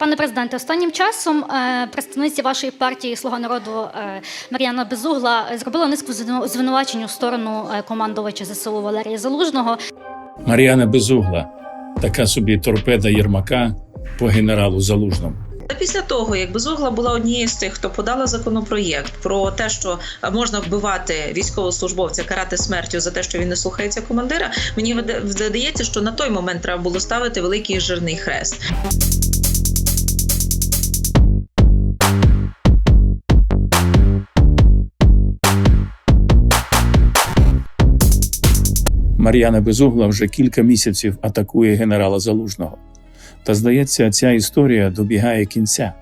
Пане президенте, останнім часом е, представниці вашої партії Слуга народу е, Мар'яна Безугла зробила низку звинувачень у сторону е, командувача ЗСУ Валерія Залужного. Мар'яна Безугла, така собі торпеда Єрмака по генералу Залужному. Після того, як Безугла була однією з тих, хто подала законопроєкт про те, що можна вбивати військовослужбовця, карати смертю за те, що він не слухається командира, мені вида- здається, що на той момент треба було ставити великий жирний хрест. Мар'яна Безугла вже кілька місяців атакує генерала Залужного. Та здається, ця історія добігає кінця.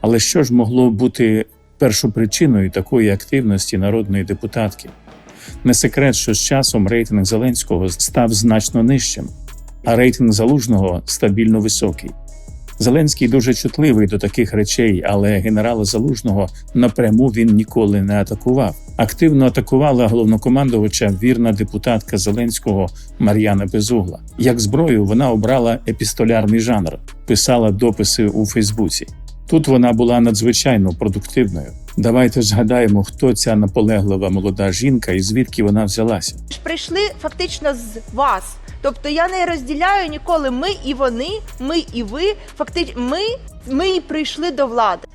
Але що ж могло бути першопричиною такої активності народної депутатки? Не секрет, що з часом рейтинг Зеленського став значно нижчим, а рейтинг Залужного стабільно високий. Зеленський дуже чутливий до таких речей, але генерала Залужного напряму він ніколи не атакував. Активно атакувала головнокомандувача вірна депутатка Зеленського Мар'яна Безугла. Як зброю вона обрала епістолярний жанр, писала дописи у Фейсбуці. Тут вона була надзвичайно продуктивною. Давайте згадаємо, хто ця наполеглива молода жінка і звідки вона взялася. прийшли фактично з вас. Тобто я не розділяю ніколи ми і вони, ми і ви. Фактично, ми, ми і прийшли до влади.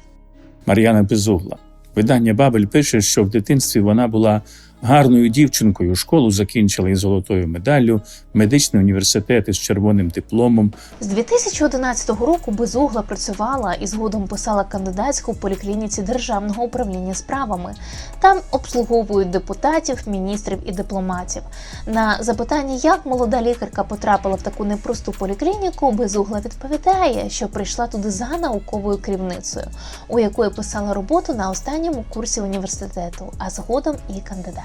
Мар'яна Безугла. Видання Бабель пише, що в дитинстві вона була гарною дівчинкою, школу закінчила із золотою медаллю, медичний університет із червоним дипломом. З 2011 року безугла працювала і згодом писала кандидатську в поліклініці Державного управління справами. Там обслуговують депутатів, міністрів і дипломатів. На запитання, як молода лікарка потрапила в таку непросту поліклініку, безугла відповідає, що прийшла туди за науковою керівницею, у якої писала роботу на останньому курсі університету, а згодом і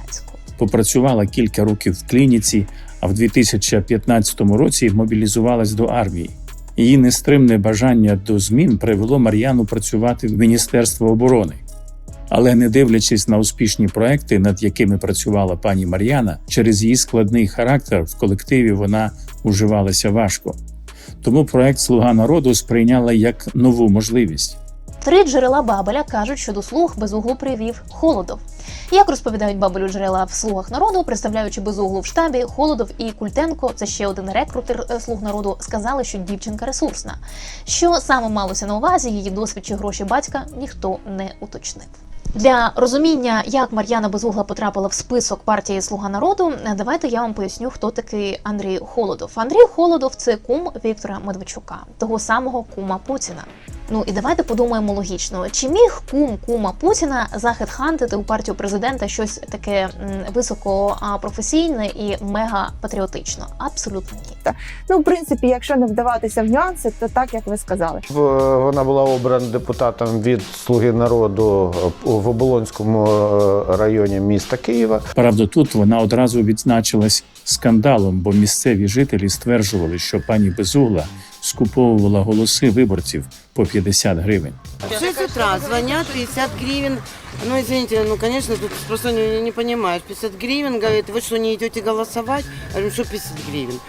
кандидатську. Попрацювала кілька років в клініці, а в 2015 році мобілізувалась до армії. Її нестримне бажання до змін привело Мар'яну працювати в Міністерство оборони. Але не дивлячись на успішні проекти, над якими працювала пані Мар'яна, через її складний характер в колективі вона уживалася важко. Тому проект Слуга народу сприйняла як нову можливість. Три джерела Бабеля кажуть, що до слуг безуглу привів Холодов. Як розповідають Бабелю джерела в слугах народу, представляючи безуглу в штабі, Холодов і Культенко, це ще один рекрутер е, слуг народу, сказали, що дівчинка ресурсна. Що саме малося на увазі, її досвід чи гроші батька ніхто не уточнив. Для розуміння, як Мар'яна Безугла потрапила в список партії Слуга народу, е, давайте я вам поясню, хто такий Андрій Холодов. Андрій Холодов це кум Віктора Медведчука, того самого кума Путіна. Ну і давайте подумаємо логічно: чи міг кум кума Путіна захедхантити у партію президента щось таке м, високо а, професійне і мега патріотично? Абсолютно ні. Ну, в принципі, якщо не вдаватися в нюанси, то так як ви сказали. Вона була обрана депутатом від Слуги народу в Оболонському е, районі міста Києва. Правда, тут вона одразу відзначилась скандалом, бо місцеві жителі стверджували, що пані Безугла скуповувала голоси виборців по 50 гривень. В 6 утра звонят 50 гривен. Ну, извините, ну, конечно, тут просто не, не понимаешь. 50 гривен, говорит, вы что, не идете голосовать? Я говорю, что 50 гривен?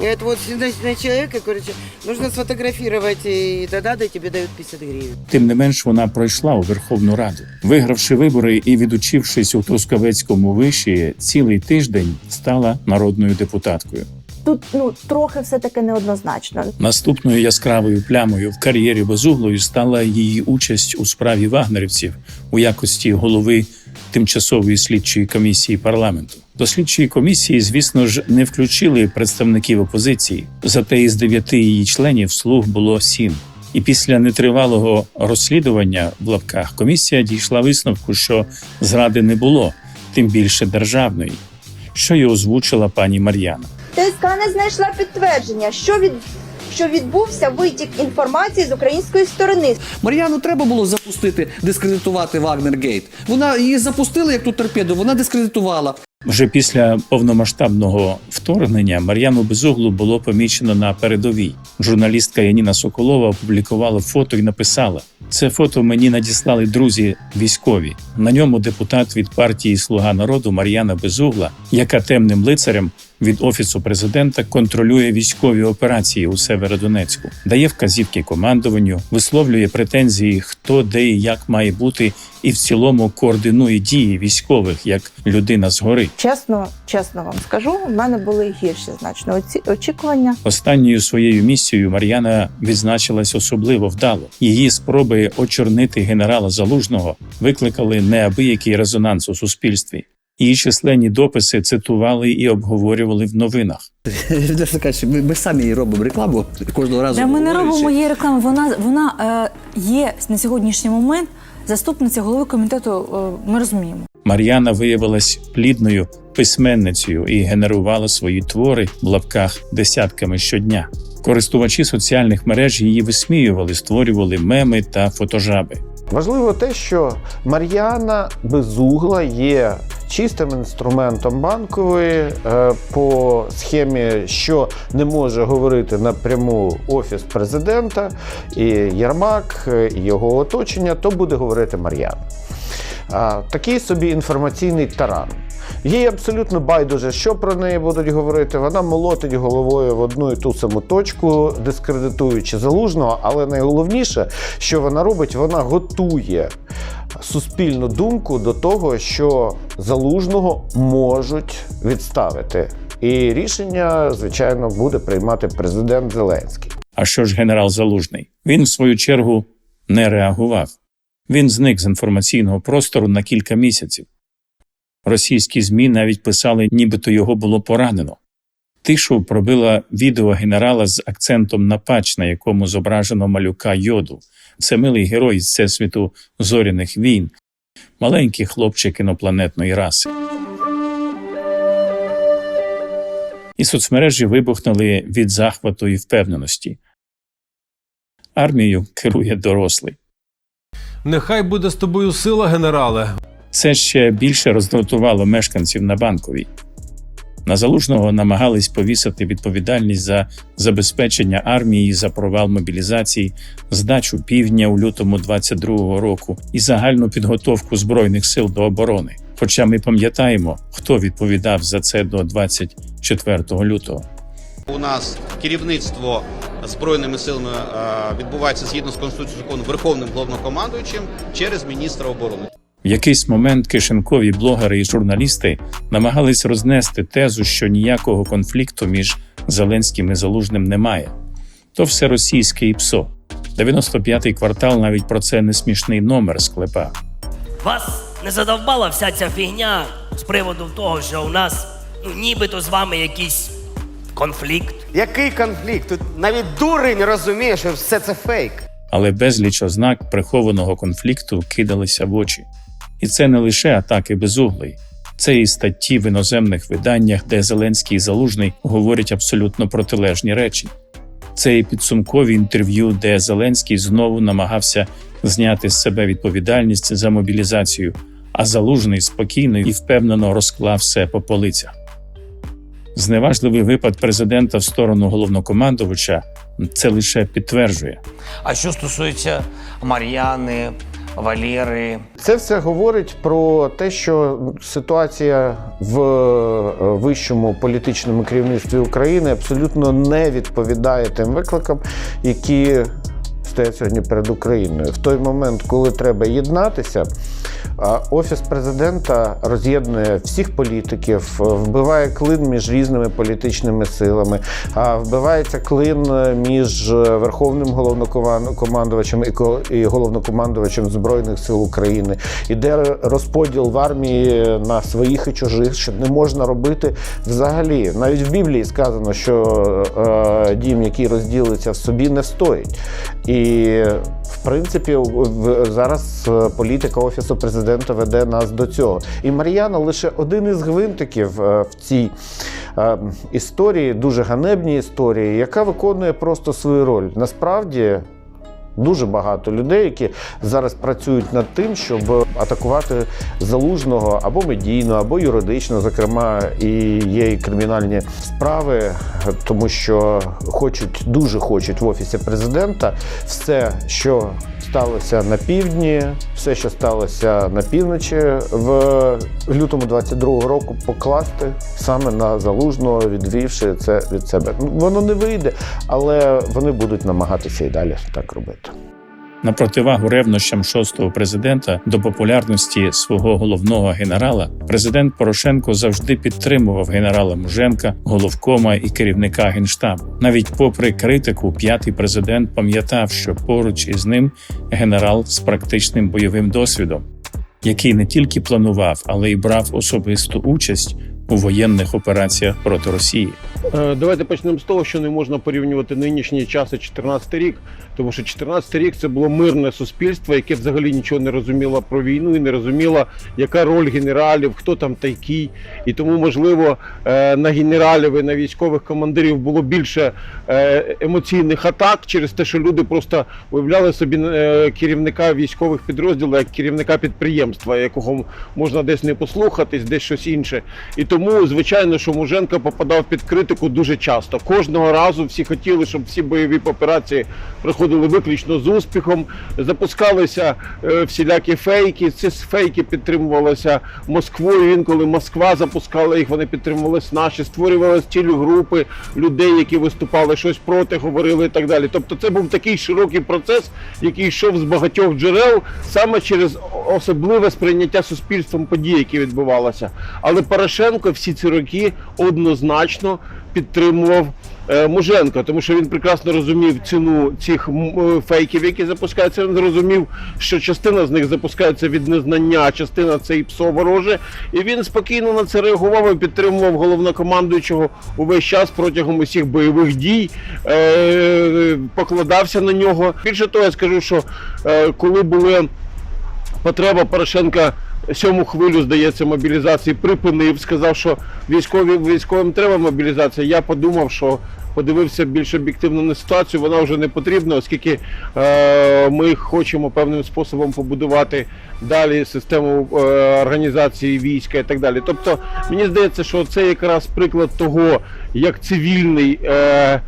И это вот на человека, короче, нужно сфотографировать, и тогда да, тебе дают 50 гривен. Тим не менш, вона пройшла у Верховну Раду, вигравши вибори і відучившись у Трускавецькому виші, цілий тиждень стала народною депутаткою. Тут ну трохи все таки неоднозначно. Наступною яскравою плямою в кар'єрі Безуглої стала її участь у справі вагнерівців у якості голови тимчасової слідчої комісії парламенту. До слідчої комісії, звісно ж, не включили представників опозиції. Зате із дев'яти її членів слуг було сім. І після нетривалого розслідування в лапках комісія дійшла висновку, що зради не було, тим більше державної, що й озвучила пані Мар'яна. ТСК не знайшла підтвердження, що від що відбувся витік інформації з української сторони. Мар'яну треба було запустити, дискредитувати Вагнергейт. Вона її запустила як ту торпеду, вона дискредитувала. Вже після повномасштабного вторгнення Мар'яну Безуглу було помічено на передовій. Журналістка Яніна Соколова опублікувала фото і написала: це фото мені надіслали друзі військові. На ньому депутат від партії Слуга народу Мар'яна Безугла, яка темним лицарем від офісу президента контролює військові операції у Северодонецьку, дає вказівки командуванню, висловлює претензії, хто де і як має бути, і в цілому координує дії військових як людина згори. Чесно, чесно вам скажу, в мене були гірші значно оці очікування. Останньою своєю місією Мар'яна відзначилась особливо вдало. Її спроби очорнити генерала Залужного викликали неабиякий резонанс у суспільстві. Її численні дописи цитували і обговорювали в новинах. Кажучи, ми, ми самі їй робимо рекламу кожного разу. Та ми не робимо її реклами. Вона вона е, є на сьогоднішній момент заступниця голови комітету. Е, ми розуміємо. Мар'яна виявилась плідною письменницею і генерувала свої твори в лапках десятками щодня. Користувачі соціальних мереж її висміювали, створювали меми та фотожаби. Важливо те, що Мар'яна Безугла є чистим інструментом банкової е, по схемі, що не може говорити напряму офіс президента і Єрмак, е, і його оточення, то буде говорити Мар'яна. Такий собі інформаційний таран. Їй абсолютно байдуже, що про неї будуть говорити. Вона молотить головою в одну і ту саму точку, дискредитуючи залужного. Але найголовніше, що вона робить, вона готує суспільну думку до того, що залужного можуть відставити. І рішення, звичайно, буде приймати президент Зеленський. А що ж генерал Залужний? Він, в свою чергу, не реагував. Він зник з інформаційного простору на кілька місяців. Російські ЗМІ навіть писали, нібито його було поранено. Тишу пробила відео генерала з акцентом на пач, на якому зображено малюка йоду. Це милий герой з всесвіту зоряних війн, маленький хлопчик інопланетної раси. І соцмережі вибухнули від захвату і впевненості. Армією керує дорослий. Нехай буде з тобою сила, генерале. Це ще більше роздратувало мешканців на банковій. На залужного намагались повісити відповідальність за забезпечення армії за провал мобілізації, здачу півдня у лютому 22-го року і загальну підготовку збройних сил до оборони. Хоча ми пам'ятаємо, хто відповідав за це до 24 лютого. У нас керівництво збройними силами е, відбувається згідно з конституцією закону верховним головнокомандуючим через міністра оборони. В якийсь момент кишенкові блогери і журналісти намагались рознести тезу, що ніякого конфлікту між Зеленським і Залужним немає. То все російське і псо. 95-й квартал навіть про це не смішний номер склепав. Вас не задовбала вся ця фігня з приводу того, що у нас ну нібито з вами якийсь конфлікт. Який конфлікт? Тут навіть дурень розуміє, що все це фейк. але безліч ознак прихованого конфлікту кидалися в очі. І це не лише атаки безуглий, це і статті в іноземних виданнях, де Зеленський і Залужний говорять абсолютно протилежні речі. Це і підсумкові інтерв'ю, де Зеленський знову намагався зняти з себе відповідальність за мобілізацію, а Залужний спокійно і впевнено розклав все по полицях. Зневажливий випад президента в сторону головнокомандувача це лише підтверджує. А що стосується Мар'яни, Валєри, Це все говорить про те, що ситуація в е, вищому політичному керівництві України абсолютно не відповідає тим викликам, які стоять сьогодні перед Україною. В той момент, коли треба єднатися, офіс президента роз'єднує всіх політиків, вбиває клин між різними політичними силами, вбивається клин між верховним головнокомандувачем і і головнокомандувачем збройних сил України. Іде розподіл в армії на своїх і чужих, що не можна робити взагалі. Навіть в Біблії сказано, що е, дім, який розділиться в собі, не стоїть. І в принципі, зараз е, політика офісу президента веде нас до цього. І Мар'яна лише один із гвинтиків е, в цій е, історії, дуже ганебній історії, яка виконує просто свою роль. Насправді. Дуже багато людей, які зараз працюють над тим, щоб атакувати залужного або медійно, або юридично. Зокрема, і є і кримінальні справи, тому що хочуть дуже хочуть в офісі президента все, що сталося на півдні, все, що сталося на півночі в лютому 22-го року, покласти саме на залужного, відвівши це від себе. Воно не вийде, але вони будуть намагатися і далі так робити. На противагу ревнощам шостого президента до популярності свого головного генерала, президент Порошенко завжди підтримував генерала Муженка, головкома і керівника генштабу. Навіть попри критику, п'ятий президент пам'ятав, що поруч із ним генерал з практичним бойовим досвідом, який не тільки планував, але й брав особисту участь у воєнних операціях проти Росії. Е, Давайте почнемо з того, що не можна порівнювати нинішні часи 14 рік, тому що 14 рік це було мирне суспільство, яке взагалі нічого не розуміло про війну і не розуміло, яка роль генералів, хто там такий. І тому, можливо, е, на генералів і на військових командирів було більше е, емоційних атак через те, що люди просто уявляли собі керівника військових підрозділів як керівника підприємства, якого можна десь не послухатись, десь щось інше. І тому, звичайно, що Муженко попадав під критику дуже часто. Кожного разу всі хотіли, щоб всі бойові операції проходили виключно з успіхом. Запускалися е, всілякі фейки. Ці фейки підтримувалися Москвою. Інколи Москва запускала їх, вони підтримувалися наші, створювалися цілі групи людей, які виступали щось проти, говорили і так далі. Тобто, це був такий широкий процес, який йшов з багатьох джерел саме через особливе сприйняття суспільством подій, які відбувалися. Але Порошенко всі ці роки однозначно підтримував е, Муженка, тому що він прекрасно розумів ціну цих е, фейків, які запускаються. Він зрозумів, що частина з них запускається від незнання, а частина це і псо вороже. І він спокійно на це реагував і підтримував головнокомандуючого увесь час протягом усіх бойових дій, е, покладався на нього. Більше того, я скажу, що коли були потреба Порошенка сьому хвилю, здається, мобілізації припинив, сказав, що військові військовим треба мобілізація. Я подумав, що подивився більш об'єктивно на ситуацію, вона вже не потрібна, оскільки е, ми хочемо певним способом побудувати далі систему е, організації війська і так далі. Тобто, мені здається, що це якраз приклад того, як цивільний. Е,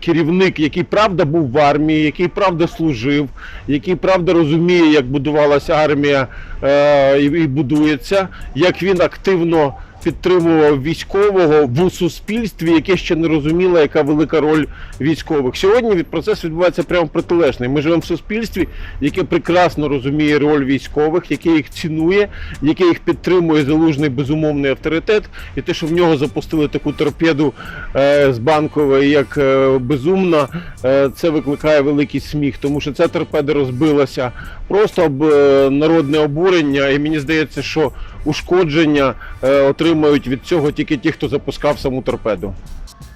керівник, який правда був в армії, який правда служив, який правда розуміє, як будувалася армія е, і, будується, як він активно підтримував військового в суспільстві, яке ще не розуміло, яка велика роль військових. Сьогодні від- процес відбувається прямо протилежний. Ми живемо в суспільстві, яке прекрасно розуміє роль військових, яке їх цінує, яке їх підтримує залужний безумовний авторитет. І те, що в нього запустили таку торпеду е, з банкової, як е, безумна, е, це викликає великий сміх, тому що ця торпеда розбилася просто об е, народне обурення, і мені здається, що ушкодження е, отримають від цього тільки ті, хто запускав саму торпеду.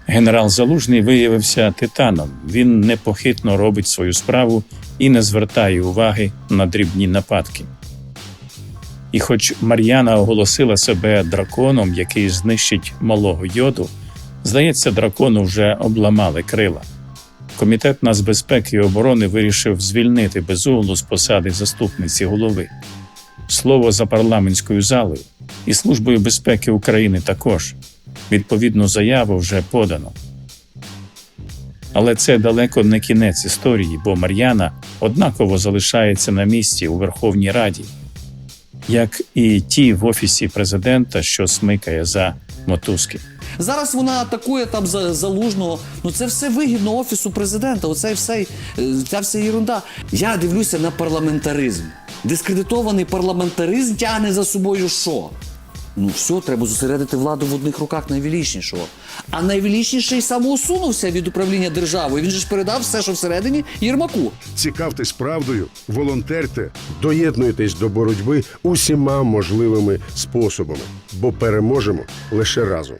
Генерал Залужний виявився титаном. Він непохитно робить свою справу і не звертає уваги на дрібні нападки. І хоч Мар'яна оголосила себе драконом, який знищить малого йоду, здається, дракону вже обламали крила. Комітет нацбезпеки і оборони вирішив звільнити безуглу з посади заступниці голови. Слово за парламентською залою і Службою безпеки України також. Відповідну заяву вже подано. Але це далеко не кінець історії, бо Мар'яна однаково залишається на місці у Верховній Раді, як і ті в офісі президента, що смикає за мотузки. Зараз вона атакує там за залужного. Ну це все вигідно офісу президента. Оце все е, ця вся ерунда. Я дивлюся на парламентаризм. Дискредитований парламентаризм тягне за собою що? Ну все, треба зосередити владу в одних руках найвеличнішого. А найвеличніший самоусунувся від управління державою. Він же ж передав все, що всередині Єрмаку. Цікавтесь правдою, волонтерте, доєднуйтесь до боротьби усіма можливими способами, бо переможемо лише разом.